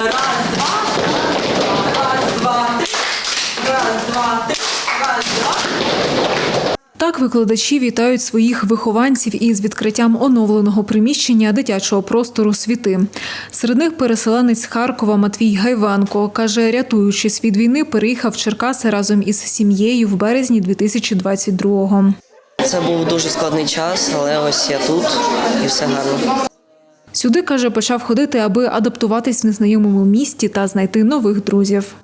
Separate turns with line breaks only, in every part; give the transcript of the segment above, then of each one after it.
Раз, два, раз, два, три. Раз, два, три. Раз, два.
Так викладачі вітають своїх вихованців із відкриттям оновленого приміщення дитячого простору світи. Серед них переселенець Харкова Матвій Гайванко каже, рятуючись від війни, переїхав в Черкаси разом із сім'єю в березні 2022-го.
Це був дуже складний час, але ось я тут і все гарно.
Сюди каже, почав ходити, аби адаптуватись в незнайомому місті та знайти нових друзів.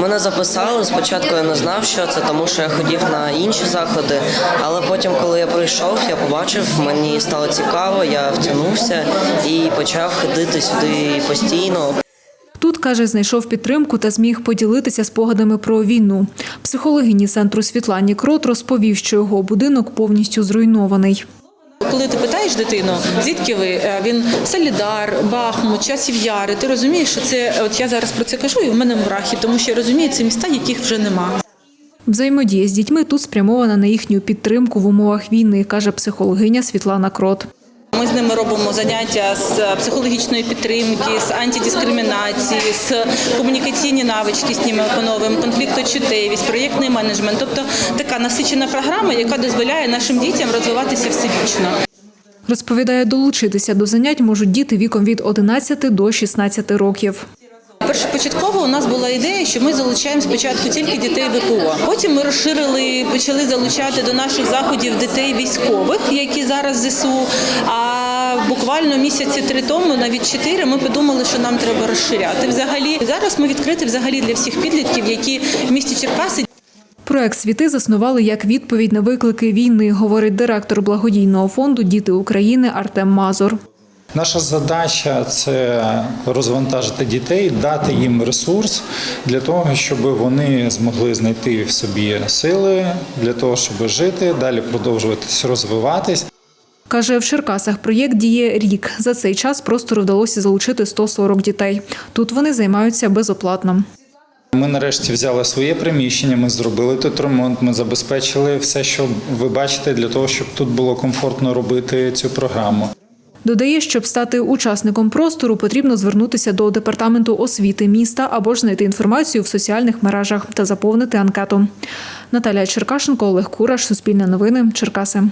Мене записали. Спочатку я не знав, що це, тому що я ходив на інші заходи. Але потім, коли я прийшов, я побачив, мені стало цікаво, я втягнувся і почав ходити сюди постійно.
Тут каже, знайшов підтримку та зміг поділитися спогадами про війну. Психологині центру Світлані Крот розповів, що його будинок повністю зруйнований.
Коли ти питаєш дитину, звідки ви Е, він Солідар, Бахмут, Часів Яри, ти розумієш, що це от я зараз про це кажу, і в мене мурахи, тому що я розумію, це міста, яких вже нема.
Взаємодія з дітьми тут спрямована на їхню підтримку в умовах війни, каже психологиня Світлана Крот.
Ми з ними робимо заняття з психологічної підтримки, з антидискримінації, з комунікаційні навички з ними опановуємо, конфлікточутливість, проєктний менеджмент. Тобто така насичена програма, яка дозволяє нашим дітям розвиватися всебічно.
Розповідає, долучитися до занять можуть діти віком від 11 до 16 років.
Першопочатково у нас була ідея, що ми залучаємо спочатку тільки дітей ВПО. Потім ми розширили, почали залучати до наших заходів дітей військових, які зараз в ЗСУ. А буквально місяці три тому, навіть чотири, ми подумали, що нам треба розширяти. Взагалі зараз ми відкриті взагалі для всіх підлітків, які в місті Черкаси
Проект світи заснували як відповідь на виклики війни, говорить директор благодійного фонду Діти України Артем Мазур.
Наша задача це розвантажити дітей, дати їм ресурс для того, щоб вони змогли знайти в собі сили для того, щоб жити, далі продовжуватись розвиватись.
Каже, в Черкасах проєкт діє рік. За цей час простору вдалося залучити 140 дітей. Тут вони займаються безоплатно.
Ми нарешті взяли своє приміщення, ми зробили тут ремонт, ми забезпечили все, що ви бачите, для того, щоб тут було комфортно робити цю програму.
Додає, щоб стати учасником простору, потрібно звернутися до департаменту освіти міста або ж знайти інформацію в соціальних мережах та заповнити анкету. Наталія Черкашенко, Олег Кураш, Суспільне новини, Черкаси.